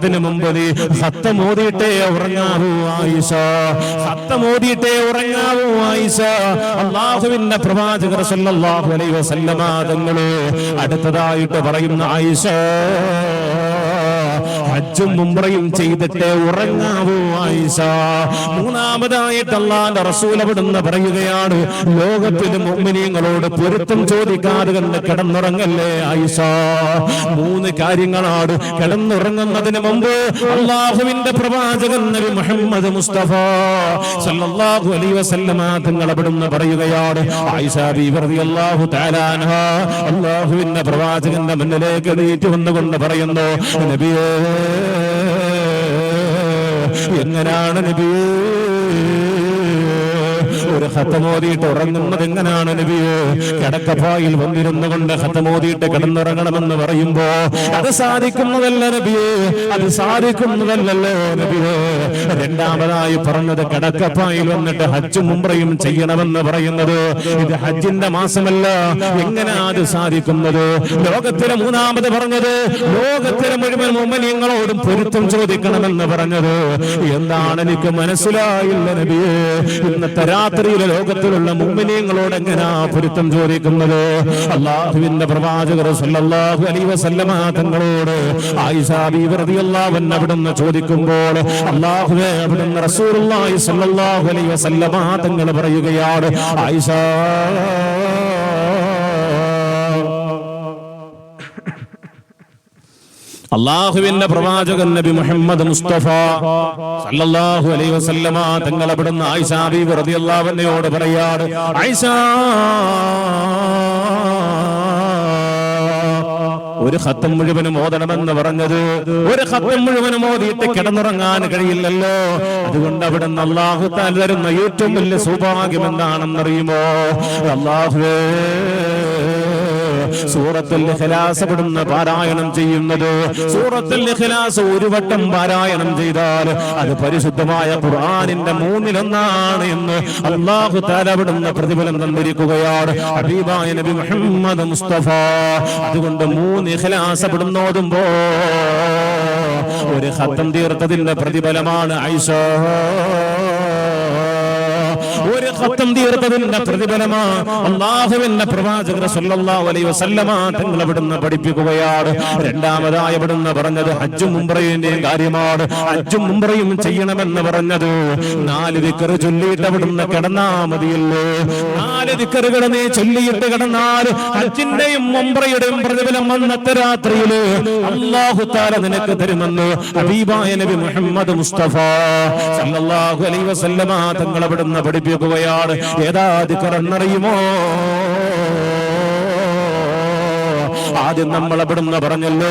പോകുന്നതിന് മുമ്പ് നീ സത്തമോദിയിട്ടേ ഉറങ്ങാവൂ ആയിഷ. സത്തമോദിയിട്ടേ ഉറങ്ങാവൂ ആയിഷ. അള്ളാഹുവിന്റെ പ്രവാചകർ സല്ലല്ലാഹു അലൈഹി വസല്ലമ തങ്ങളെ അടുത്തതായിട്ട് പറയുന്ന ആയിഷ ഹജ്ജും മുംറയും ചെയ്തിട്ട് ഉറങ്ങാവൂ ആയിഷ. മൂന്നാമതായിട്ട് അള്ളാന്റെ റസൂൽ അവിടുന്ന് പറയുകയാണ് ലോകത്തിലെ മുമ്മിനിയങ്ങളോട് പൊരുത്തം ചോദിക്കാതെ കണ്ട് കിടന്നുറങ്ങല്ലേ ആയിഷ. മൂന്ന് കാര്യങ്ങളാണ് കിടന്നുറങ്ങുന്നതിന് മുമ്പ് അള്ളാഹുവിന്റെ പ്രവാചകൻ നബി മുഹമ്മദ് മുസ്തഫ സല്ലല്ലാഹു അലൈഹി വസല്ലമ തങ്ങൾ അവിടുന്ന് പറയുകയാണ്? ആയിഷ ബീവി റളിയല്ലാഹു തആല അൻഹ. അള്ളാഹുവിന്റെ പ്രവാചകന്റെ മുന്നിലേക്ക് എണീറ്റ് വന്നുകൊണ്ട് പറയുന്നു നബിയേ എങ്ങനെയാണ് നബിയേ? ഒരു ഹത്തമോദിയിട്ട് ഉറങ്ങുന്നത് എങ്ങനെയാണ് നബിയേ? കിടക്കപ്പായിൽ വന്നിരുന്നു കൊണ്ട് ഹത്തമോദിയിട്ട് കിടന്നുറങ്ങണമെന്ന് പറയുമ്പോ അത് സാധിക്കുന്നതല്ല നബിയേ അത് സാധിക്കുന്നതല്ലല്ലോ നബിയേ? രണ്ടാമതായി പറഞ്ഞത് കിടക്കപ്പായിൽ വന്നിട്ട് ഹജ്ജും മുമ്പ്രയും ചെയ്യണമെന്ന് പറയുന്നത് ഇത് ഹജ്ജിന്റെ മാസമല്ല. എങ്ങനെ അത് സാധിക്കുന്നത്? ലോകത്തിലെ മൂന്നാമത് പറഞ്ഞത് ലോകത്തിലെ മുഴുവൻ മുമ്മനിയങ്ങളോടും പൊരുത്തം ചോദിക്കണമെന്ന് പറഞ്ഞത്. എന്താണ് എനിക്ക് മനസ്സിലായില്ല നബിയെ? ഇന്നത്തെ രാത്രിയിലെ ലോകത്തിലുള്ള മുമ്പിനെങ്ങളോട് എങ്ങനാ പൊരുത്തം ചോദിക്കുന്നത്? അള്ളാഹുവിന്റെ പ്രവാചകർ സല്ലല്ലാഹു അലൈഹി വസല്ലമ തങ്ങളോട് ആയിഷ റളിയല്ലാഹു അൻഹ അവിടുന്ന് ചോദിക്കുമ്പോൾ അള്ളാഹുവേ അവിടുന്ന് റസൂലുള്ളാഹി സല്ലല്ലാഹു അലൈഹി വസല്ലമ തങ്ങൾ പറയുകയാണ് ആയിഷ അള്ളാഹുവിന്റെ പ്രവാചകൻ നബി മുഹമ്മദ് മുസ്തഫ സല്ലല്ലാഹു അലൈഹി വസല്ലമ തങ്ങൾ അവിടുന്ന് ആയിഷ ബീവി റളിയല്ലാഹു അൻഹയോട് പറയാണ് ആയിഷ ഒരു ഖത്തം മുഴുവനും ഓതണമെന്ന് പറഞ്ഞത് ഒരു ഖത്തം മുഴുവനും ഓതിയിട്ട് കിടന്നുറങ്ങാൻ കഴിയില്ലല്ലോ. അതുകൊണ്ട് അവിടെ നിന്ന് അള്ളാഹു തരുന്ന ഏറ്റവും വലിയ സൗഭാഗ്യം എന്താണെന്നറിയുമോ? അള്ളാഹുവേ സൂറത്തുൽ ഇഖ്ലാസ് പാരായണം ചെയ്യുന്നത്. സൂറത്തുൽ ഇഖ്ലാസ് ഒരു വട്ടം പാരായണം ചെയ്താൽ അത് പരിശുദ്ധമായ ഖുർആനിന്റെ മൂന്നിലൊന്നാണ് എന്ന് അള്ളാഹു തആല വിടുന്ന പ്രതിഫലം തന്നിരിക്കുകയാണ്. ഹബീബായ നബി മുഹമ്മദ് മുസ്തഫ. അതുകൊണ്ട് മൂന്ന് ഇഖ്ലാസ് പെടുന്ന ഓതുമ്പോ ഒരു ഖത്തം തീർത്തതിന്റെ പ്രതിഫലമാണ് ഐഷ. ഖത്തം തീർത്തതിന്റെ പ്രതിഫലമാ അള്ളാഹുവിന്റെ പ്രവാചകർ സല്ലല്ലാഹു അലൈഹി വസല്ലമ തങ്ങൾ അവിടുന്ന് പഠിപ്പിക്കുകയാണ്. രണ്ടാമതായി അവിടുന്ന് പറഞ്ഞത് ഹജ്ജും മുംറയിന്റെയും കാര്യമാണ്. ഹജ്ജും ഉംറയും ചെയ്യണമെന്ന് പറഞ്ഞത് നാല് ദിക്കർ ചൊല്ലിയിട്ട് അവിടുന്ന് കിടന്നാ മതിയല്ലോ? നാല് ദിക്കറുകൾ നീ ചൊല്ലിയിട്ട് കിടന്നാൽ ഹജ്ജിന്റെയും ഉംറയുടെയും പ്രതിഫലം അന്നത്തെ രാത്രിയിൽ അള്ളാഹു താല നിനക്ക് തരുമെന്ന് ഹബീബായ നബി മുഹമ്മദ് മുസ്തഫ സല്ലല്ലാഹു അലൈഹി വസല്ലമ തങ്ങൾ അവിടുന്ന് പഠിപ്പിക്കുകയാണ് ഏതാ ദിക്കറെന്നറിയുമോ ആദ്യം നമ്മൾ അവിടുന്ന് പറഞ്ഞല്ലോ.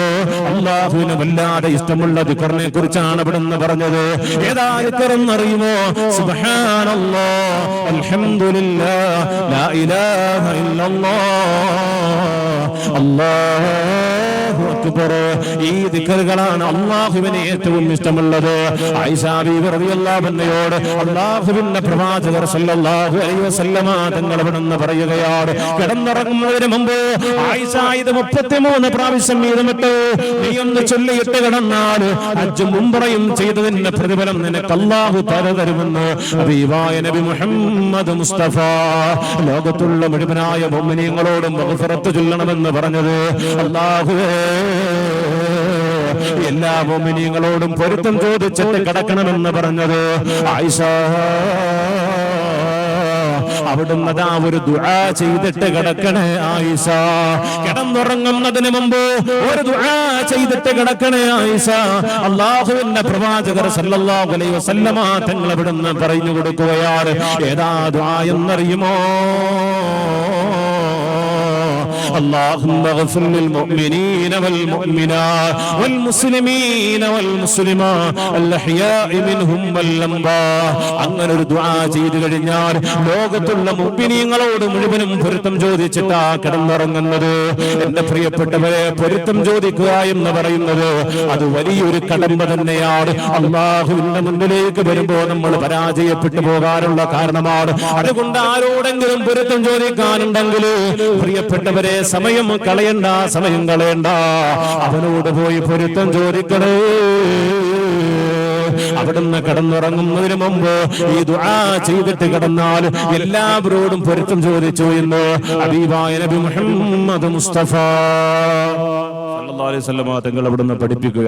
അള്ളാഹുവിന് വല്ലാതെ ഇഷ്ടമുള്ള ദിക്കറിനെ കുറിച്ചാണ് അവിടുന്ന് പറഞ്ഞത്. ഏതാ ദിക്കറെന്നറിയുമോ? സുബ്ഹാനല്ലാ. അൽഹംദുലില്ലാ. ലാ ഇലാഹ ഈ അള്ളാഹുവിന് ഏറ്റവും ഇഷ്ടമുള്ളത്. അൻഹയോട് അള്ളാഹുവിന്റെ പ്രവാചകർ തങ്ങൾ പറയുകയാണ്. കിടന്നിറങ്ങുന്നതിന് മുമ്പ് മുപ്പത്തിമൂന്ന് പ്രാവശ്യം വീതമിട്ട് നീ ഒന്ന് ചൊല്ലിയിട്ട് കിടന്നാൽ ഹജ്ജും മുമ്പറയും ചെയ്തതിന്റെ പ്രതിഫലം നിനക്ക് അള്ളാഹു തര തരുമെന്ന് നബി മുഹമ്മദ് മുസ്തഫ. ലോകത്തുള്ള മുഴുവനായ ബൊമ്മിനിയങ്ങളോടും മഗ്ഫിറത്ത് ചൊല്ലണമെന്ന് പറഞ്ഞത് അള്ളാഹുവേ എല്ലാ ബൊമ്മിനിയങ്ങളോടും പൊരുത്തം ചോദിച്ചിട്ട് കിടക്കണമെന്ന് പറഞ്ഞത് ആയിഷ. അവിടുന്ന് അതാ ഒരു ദുആ ചെയ്തിട്ട് കിടക്കണേ ആയിഷ. കിടന്നുറങ്ങുന്നതിന് മുമ്പ് ഒരു ദുആ ചെയ്തിട്ട് കിടക്കണേ ആയിഷ. അള്ളാഹുവിന്റെ പ്രവാചകർ സല്ലല്ലാഹു അലൈഹി വസല്ലമ തങ്ങൾ അവിടുന്ന് പറഞ്ഞു കൊടുക്കുകയാണ്. ഏതാ ദുആ എന്നറിയുമോ? اللهم اغفر للمؤمنين والمؤمنات والمسلمين والمسلمات الأحياء منهم والأموات അങ്ങനെ ഒരു ദുആ ചെയ്തു കഴിഞ്ഞാൽ ലോകത്തുള്ള മുഅ്മിനീങ്ങളോട് മുഴുവനും പൊരുത്തം ചോദിച്ചിട്ടാ കിടന്നുറങ്ങുന്നത് എന്റെ പ്രിയപ്പെട്ടവരെ പൊരുത്തം ചോദിക്കുക എന്ന് പറയുന്നത് അത് വലിയൊരു കടമ്പ തന്നെയാണ് അള്ളാഹുവിന്റെ മുന്നിലേക്ക് വരുമ്പോൾ നമ്മൾ പരാജയപ്പെട്ടു പോകാനുള്ള കാരണമാണ് അതുകൊണ്ട് ആരോടെങ്കിലും പൊരുത്തം ചോദിക്കാനുണ്ടെങ്കിൽ പ്രിയപ്പെട്ടവരെ സമയം കളയണ്ട സമയം കളയണ്ട. അവനോട് പോയി പൊരുത്തം ചോദിക്കണേ. അവിടുന്ന് കിടന്നുറങ്ങുന്നതിന് മുമ്പ് ഈ ദുആ ചെയ്തിട്ട് കിടന്നാൽ എല്ലാവരോടും പൊരുത്തം ചോദിച്ചു എന്ന് നബി മുഹമ്മദ് മുസ്തഫ തങ്ങൾ പഠിപ്പിക്കുക.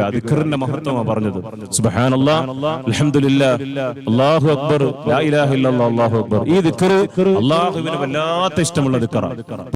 അൽഹംദുലില്ലാ അല്ലാഹു അക്ബർ ലാ ഇലാഹ അല്ലാഹു അക്ബർ. ഈ അല്ലാഹുവിന് ഇഷ്ടമുള്ള ദിക്റാണ്